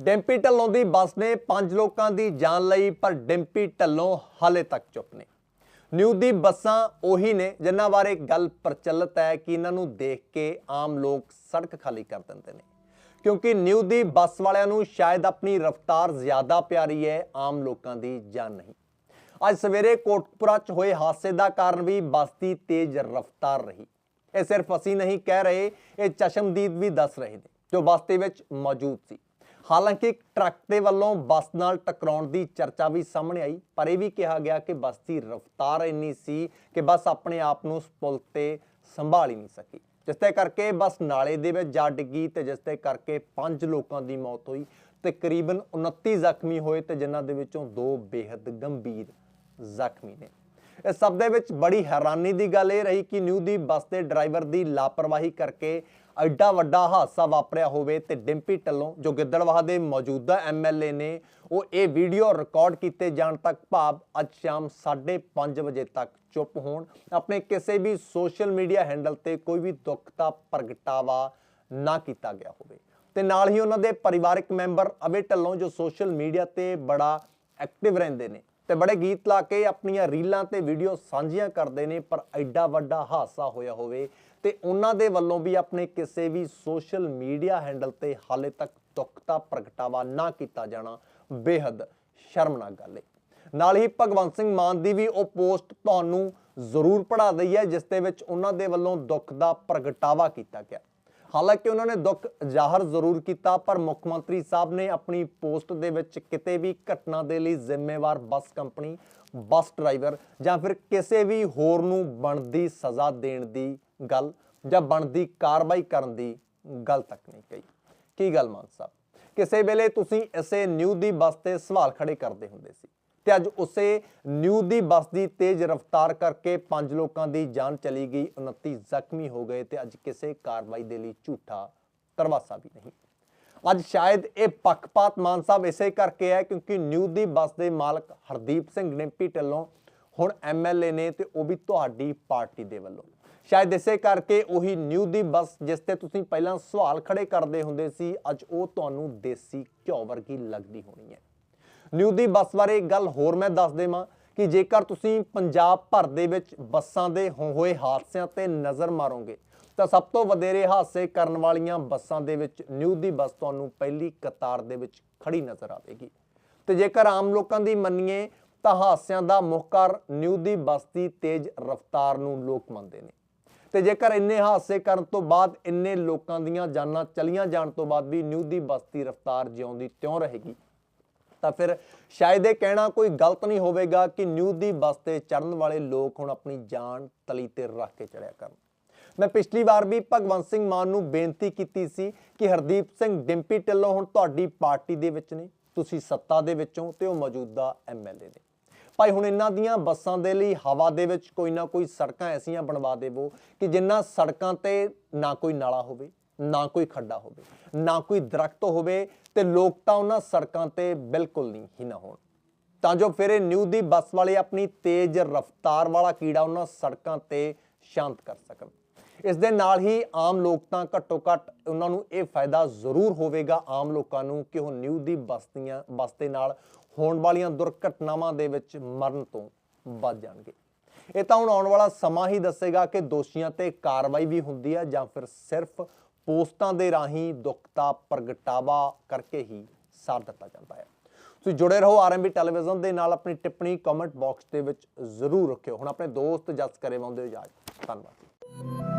ਡੈਂਪੀ ਢੱਲੋਂ ਦੀ ਬੱਸ ਨੇ ਪੰਜ ਲੋਕਾਂ ਦੀ ਜਾਨ ਲਈ, ਪਰ ਡੈਂਪੀ ਢੱਲੋਂ ਹਾਲੇ ਤੱਕ ਚੁੱਪ ਨੇ ਨਿਊ ਦੀ ਬੱਸਾਂ ਉਹੀ ਨੇ ਜਿਨ੍ਹਾਂ ਬਾਰੇ ਗੱਲ ਪ੍ਰਚਲਿਤ ਹੈ ਕਿ ਇਹਨਾਂ ਨੂੰ ਦੇਖ ਕੇ ਆਮ ਲੋਕ ਸੜਕ ਖਾਲੀ ਕਰ ਦਿੰਦੇ ਨੇ। ਕਿਉਂਕਿ ਨਿਊ ਦੀ ਬੱਸ ਵਾਲਿਆਂ ਨੂੰ ਸ਼ਾਇਦ ਆਪਣੀ ਰਫ਼ਤਾਰ ਜ਼ਿਆਦਾ ਪਿਆਰੀ ਹੈ, ਆਮ ਲੋਕਾਂ ਦੀ ਜਾਨ ਨਹੀਂ। ਅੱਜ ਸਵੇਰੇ ਕੋਟਪੁਰਾ 'ਚ ਹੋਏ ਹਾਦਸੇ ਦਾ ਕਾਰਨ ਵੀ ਬੱਸ ਦੀ ਤੇਜ਼ ਰਫ਼ਤਾਰ ਰਹੀ। ਇਹ ਸਿਰਫ ਅਸੀਂ ਨਹੀਂ ਕਹਿ ਰਹੇ, ਇਹ ਚਸ਼ਮਦੀਦ ਵੀ ਦੱਸ ਰਹੇ ਨੇ, ਜੋ ਬੱਸ ਦੇ ਵਿੱਚ ਮੌਜੂਦ ਸੀ। ਹਾਲਾਂਕਿ ਟਰੱਕ ਦੇ ਵੱਲੋਂ ਬੱਸ ਨਾਲ ਟਕਰਾਉਣ ਦੀ ਚਰਚਾ ਵੀ ਸਾਹਮਣੇ ਆਈ, ਪਰ ਇਹ ਵੀ ਕਿਹਾ ਗਿਆ ਕਿ ਬੱਸ ਦੀ ਰਫ਼ਤਾਰ ਇੰਨੀ ਸੀ ਕਿ ਬੱਸ ਆਪਣੇ ਆਪ ਨੂੰ ਉਸ ਪੁਲ ਤੇ ਸੰਭਾਲ ਹੀ ਨਹੀਂ ਸਕੀ। ਜਿਸ ਦੇ ਕਰਕੇ ਬੱਸ ਨਾਲੇ ਦੇ ਵਿੱਚ ਜਾ ਡਿੱਗੀ ਤੇ ਜਿਸ ਦੇ ਕਰਕੇ ਪੰਜ ਲੋਕਾਂ ਦੀ ਮੌਤ ਹੋਈ ਤੇ ਕਰੀਬਨ 29 ਜ਼ਖਮੀ ਹੋਏ ਤੇ ਜਿਨ੍ਹਾਂ ਦੇ ਵਿੱਚੋਂ ਦੋ ਬੇहद ਗੰਭੀਰ ਜ਼ਖਮੀ ਨੇ। ਇਸ ਸਭ ਦੇ ਵਿੱਚ ਬੜੀ ਹੈਰਾਨੀ ਦੀ ਗੱਲ ਇਹ ਰਹੀ ਕਿ ਨਿਊ ਦੀ ਬੱਸ ਦੇ ਡਰਾਈਵਰ ਦੀ ਲਾਪਰਵਾਹੀ ਕਰਕੇ ਐਡਾ ਵੱਡਾ ਹਾਦਸਾ ਵਾਪਰਿਆ ਹੋਵੇ ਤੇ ਡਿੰਪੀ ਢੱਲੋਂ ਜੋ ਗਿੱਦੜਵਾਹ ਦੇ ਮੌਜੂਦਾ ਐਮਐਲਏ ਨੇ, ਉਹ ਇਹ ਵੀਡੀਓ ਰਿਕਾਰਡ ਕੀਤੇ ਜਾਣ ਤੱਕ ਭਾਵ ਅੱਜ ਸ਼ਾਮ 5:30 ਵਜੇ ਤੱਕ ਚੁੱਪ ਹੋਣ। ਆਪਣੇ ਕਿਸੇ ਵੀ ਸੋਸ਼ਲ ਮੀਡੀਆ ਹੈਂਡਲ ਤੇ ਕੋਈ ਵੀ ਦੁੱਖ ਦਾ ਪ੍ਰਗਟਾਵਾ ਨਾ ਕੀਤਾ ਗਿਆ ਹੋਵੇ। ਤੇ ਨਾਲ ਹੀ ਉਹਨਾਂ ਦੇ ਪਰਿਵਾਰਕ ਮੈਂਬਰ ਅਵੇ ਢੱਲੋਂ ਜੋ ਸੋਸ਼ਲ ਮੀਡੀਆ ਤੇ ਬੜਾ ਐਕਟਿਵ ਰਹਿੰਦੇ ਨੇ ਤੇ ਬੜੇ ਗੀਤ ਲਾ ਕੇ ਆਪਣੀਆਂ ਰੀਲਾਂ ਤੇ ਵੀਡੀਓ ਸਾਂਝੀਆਂ ਕਰਦੇ ਨੇ, ਪਰ ਐਡਾ ਵੱਡਾ ਹਾਦਸਾ ਹੋਇਆ ਹੋਵੇ ਤੇ ਉਹਨਾਂ ਦੇ ਵੱਲੋਂ ਵੀ ਆਪਣੇ ਕਿਸੇ ਵੀ ਸੋਸ਼ਲ ਮੀਡੀਆ ਹੈਂਡਲ ਤੇ ਹਾਲੇ ਤੱਕ ਦੁੱਖ ਦਾ ਪ੍ਰਗਟਾਵਾ ਨਾ ਕੀਤਾ ਜਾਣਾ ਬੇਹੱਦ ਸ਼ਰਮਨਾਕ ਗੱਲ ਹੈ ਨਾਲ ਹੀ ਭਗਵੰਤ ਸਿੰਘ ਮਾਨ ਦੀ ਵੀ ਉਹ ਪੋਸਟ ਤੁਹਾਨੂੰ ਜ਼ਰੂਰ ਪੜਾ ਦਈ ਹੈ, ਜਿਸ ਦੇ ਵਿੱਚ ਉਹਨਾਂ ਦੇ ਵੱਲੋਂ ਦੁੱਖ ਦਾ ਪ੍ਰਗਟਾਵਾ ਕੀਤਾ ਗਿਆ। ਹਾਲਾਂਕਿ ਉਹਨਾਂ ਨੇ ਦੁੱਖ ਜ਼ਾਹਰ ਜ਼ਰੂਰ ਕੀਤਾ, ਪਰ ਮੁੱਖ ਮੰਤਰੀ ਸਾਹਿਬ ਨੇ ਆਪਣੀ ਪੋਸਟ ਦੇ ਵਿੱਚ ਕਿਤੇ ਵੀ ਘਟਨਾ ਦੇ ਲਈ ਜ਼ਿੰਮੇਵਾਰ ਬੱਸ ਕੰਪਨੀ, ਬੱਸ ਡਰਾਈਵਰ ਜਾਂ ਫਿਰ ਕਿਸੇ ਵੀ ਹੋਰ ਨੂੰ ਬਣਦੀ ਸਜ਼ਾ ਦੇਣ ਦੀ ਗੱਲ ਜਾਂ ਬਣਦੀ ਕਾਰਵਾਈ ਕਰਨ ਦੀ ਗੱਲ ਤੱਕ ਨਹੀਂ ਕਹੀ। ਕੀ ਗੱਲ ਮਾਨ ਸਾਹਿਬ? ਕਿਸੇ ਵੇਲੇ ਤੁਸੀਂ ਇਸੇ ਨਿਊ ਦੀ ਬੱਸ ਤੇ ਸਵਾਲ ਖੜੇ ਕਰਦੇ ਹੁੰਦੇ ਸੀ ਤੇ ਅੱਜ ਉਸੇ ਨਿਊ ਦੀ ਬੱਸ ਦੀ ਤੇਜ਼ ਰਫ਼ਤਾਰ ਕਰਕੇ ਪੰਜ ਲੋਕਾਂ ਦੀ ਜਾਨ ਚਲੀ ਗਈ 29 ਜ਼ਖਮੀ ਹੋ ਗਏ ਤੇ ਅੱਜ ਕਿਸੇ ਕਾਰਵਾਈ ਦੇ ਲਈ ਝੂਠਾ ਤਰਵਾਸਾ ਵੀ ਨਹੀਂ। ਅੱਜ ਸ਼ਾਇਦ ਇਹ ਪੱਖਪਾਤ ਮਾਨ ਸਾਹਿਬ ਇਸੇ ਕਰਕੇ ਹੈ ਕਿਉਂਕਿ ਨਿਊ ਦੀ ਬੱਸ ਦੇ ਮਾਲਕ ਹਰਦੀਪ ਸਿੰਘ ਡਿੰਪੀ ਢਿੱਲੋਂ ਹੁਣ ਐਮਐਲਏ ਨੇ ਤੇ ਉਹ ਵੀ ਤੁਹਾਡੀ ਪਾਰਟੀ ਦੇ ਵੱਲੋਂ। ਸ਼ਾਇਦ ਇਸੇ ਕਰਕੇ ਉਹੀ ਨਿਊ ਦੀ ਬੱਸ ਜਿਸ ਤੇ ਤੁਸੀਂ ਪਹਿਲਾਂ ਸਵਾਲ ਖੜੇ ਕਰਦੇ ਹੁੰਦੇ ਸੀ, ਅੱਜ ਉਹ ਤੁਹਾਨੂੰ ਦੇਸੀ ਘਿਓ ਵਰਗੀ ਲੱਗਦੀ ਹੋਣੀ ਹੈ। ਨਿਊ ਦੀ ਬੱਸ ਬਾਰੇ ਗੱਲ ਹੋਰ ਮੈਂ ਦੱਸ ਦੇਵਾਂ ਕਿ ਜੇਕਰ ਤੁਸੀਂ ਪੰਜਾਬ ਭਰ ਦੇ ਵਿੱਚ ਬੱਸਾਂ ਦੇ ਹੋਏ ਹਾਦਸਿਆਂ ਤੇ ਨਜ਼ਰ ਮਾਰੋਗੇ, ਤਾਂ ਸਭ ਤੋਂ ਵਧੇਰੇ ਹਾਦਸੇ ਕਰਨ ਵਾਲੀਆਂ ਬੱਸਾਂ ਦੇ ਵਿੱਚ ਨਿਊ ਦੀ ਬੱਸ ਤੁਹਾਨੂੰ ਪਹਿਲੀ ਕਤਾਰ ਦੇ ਵਿੱਚ ਖੜੀ ਨਜ਼ਰ ਆਵੇਗੀ। ਤੇ ਜੇਕਰ ਆਮ ਲੋਕਾਂ ਦੀ ਮੰਨੀਏ ਤਾਂ ਹਾਦਸਿਆਂ ਦਾ ਮੁੱਖ ਕਾਰਨ ਨਿਊ ਦੀ ਬਸਤੀ ਤੇਜ਼ ਰਫ਼ਤਾਰ ਨੂੰ ਲੋਕ ਮੰਨਦੇ ਨੇ। ਤੇ ਜੇਕਰ ਇੰਨੇ ਹਾਦਸੇ ਕਰਨ ਤੋਂ ਬਾਅਦ ਇੰਨੇ ਲੋਕਾਂ ਦੀਆਂ ਜਾਨਾਂ ਚਲੀਆਂ ਜਾਣ ਤੋਂ ਬਾਅਦ ਵੀ ਨਿਊ ਦੀ ਬਸਤੀ ਰਫ਼ਤਾਰ ਜਿਉਂਦੀ ਤਿਉਂ ਰਹੇਗੀ, ਤਾਂ ਫਿਰ ਸ਼ਾਇਦ ਇਹ ਕਹਿਣਾ ਕੋਈ ਗਲਤ ਨਹੀਂ ਹੋਵੇਗਾ ਕਿ ਨਿਊ ਦੀ ਬਸਤੇ ਚੜਨ ਵਾਲੇ ਲੋਕ ਹੁਣ ਆਪਣੀ ਜਾਨ ਤਲੀ ਤੇ ਰੱਖ ਕੇ ਚੜਿਆ ਕਰਨ। ਮੈਂ ਪਿਛਲੀ ਵਾਰ ਵੀ ਭਗਵੰਤ ਸਿੰਘ ਮਾਨ ਨੂੰ ਬੇਨਤੀ ਕੀਤੀ ਸੀ ਕਿ ਹਰਦੀਪ ਸਿੰਘ ਡਿੰਪੀ ਢਿੱਲੋਂ ਹੁਣ ਤੁਹਾਡੀ ਪਾਰਟੀ ਦੇ ਵਿੱਚ ਨੇ, ਤੁਸੀਂ ਸੱਤਾ ਦੇ ਵਿੱਚੋਂ ਤੇ ਉਹ ਮੌਜੂਦਾ ਐਮਐਲਏ ਨੇ। ਭਾਈ ਹੁਣ ਇਹਨਾਂ ਦੀਆਂ ਬੱਸਾਂ ਦੇ ਲਈ ਹਵਾ ਦੇ ਵਿੱਚ ਕੋਈ ਨਾ ਕੋਈ ਸੜਕਾਂ ਐਸੀਆਂ ਬਣਵਾ ਦੇਵੋ ਕਿ ਜਿੰਨਾ ਸੜਕਾਂ ਤੇ ਨਾ ਕੋਈ ਨਾਲਾ ਹੋਵੇ, ਨਾ ਕੋਈ ਖੱਡਾ ਹੋਵੇ, ਨਾ ਕੋਈ ਦਰਖਤ ਹੋਵੇ ਤੇ ਲੋਕ ਤਾਂ ਉਹਨਾਂ ਸੜਕਾਂ ਤੇ ਬਿਲਕੁਲ ਨਹੀਂ ਹੀ ਨਾ ਹੋਣ। ਤਾਂ ਜੋ ਫਿਰ ਇਹ ਨਿਊ ਦੀ ਬੱਸ ਵਾਲੇ ਆਪਣੀ ਤੇਜ਼ ਰਫ਼ਤਾਰ ਵਾਲਾ ਕੀੜਾ ਉਹਨਾਂ ਸੜਕਾਂ ਤੇ ਸ਼ਾਂਤ ਕਰ ਸਕਣ। ਇਸ ਦੇ ਨਾਲ ਹੀ ਆਮ ਲੋਕ ਤਾਂ ਘੱਟੋ ਘੱਟ ਉਹਨਾਂ ਨੂੰ ਇਹ ਫਾਇਦਾ ਜ਼ਰੂਰ ਹੋਵੇਗਾ ਆਮ ਲੋਕਾਂ ਨੂੰ ਕਿ ਉਹ ਨਿਊ ਦੀ ਬਸਤੀਆਂ ਬੱਸ ਦੇ ਨਾਲ ਹੋਣ ਵਾਲੀਆਂ ਦੁਰਘਟਨਾਵਾਂ ਦੇ ਵਿੱਚ ਮਰਨ ਤੋਂ ਬਚ ਜਾਣਗੇ। ਇਹ ਤਾਂ ਹੁਣ ਆਉਣ ਵਾਲਾ ਸਮਾਂ ਹੀ ਦੱਸੇਗਾ ਕਿ ਦੋਸ਼ੀਆਂ ਤੇ ਕਾਰਵਾਈ ਵੀ ਹੁੰਦੀ ਹੈ ਜਾਂ ਫਿਰ ਸਿਰਫ ਪੋਸਟਾਂ ਦੇ ਰਾਹੀਂ ਦੁੱਖ ਦਾ ਪ੍ਰਗਟਾਵਾ ਕਰਕੇ ਹੀ ਸਾਰ ਦਿੱਤਾ ਜਾਂਦਾ ਹੈ। ਤੁਸੀਂ ਜੁੜੇ ਰਹੋ ਆਰਐਮਬੀ ਟੈਲੀਵਿਜ਼ਨ ਦੇ ਨਾਲ ਆਪਣੀ ਟਿੱਪਣੀ ਕਮੈਂਟ ਬਾਕਸ ਦੇ ਵਿੱਚ ਜ਼ਰੂਰ ਰੱਖਿਓ। ਹੁਣ ਆਪਣੇ ਦੋਸਤ ਜਸ ਕਰੇ ਵਾਉਂਦੇ ਹੋ ਇਜਾਜ਼ਤ। ਧੰਨਵਾਦ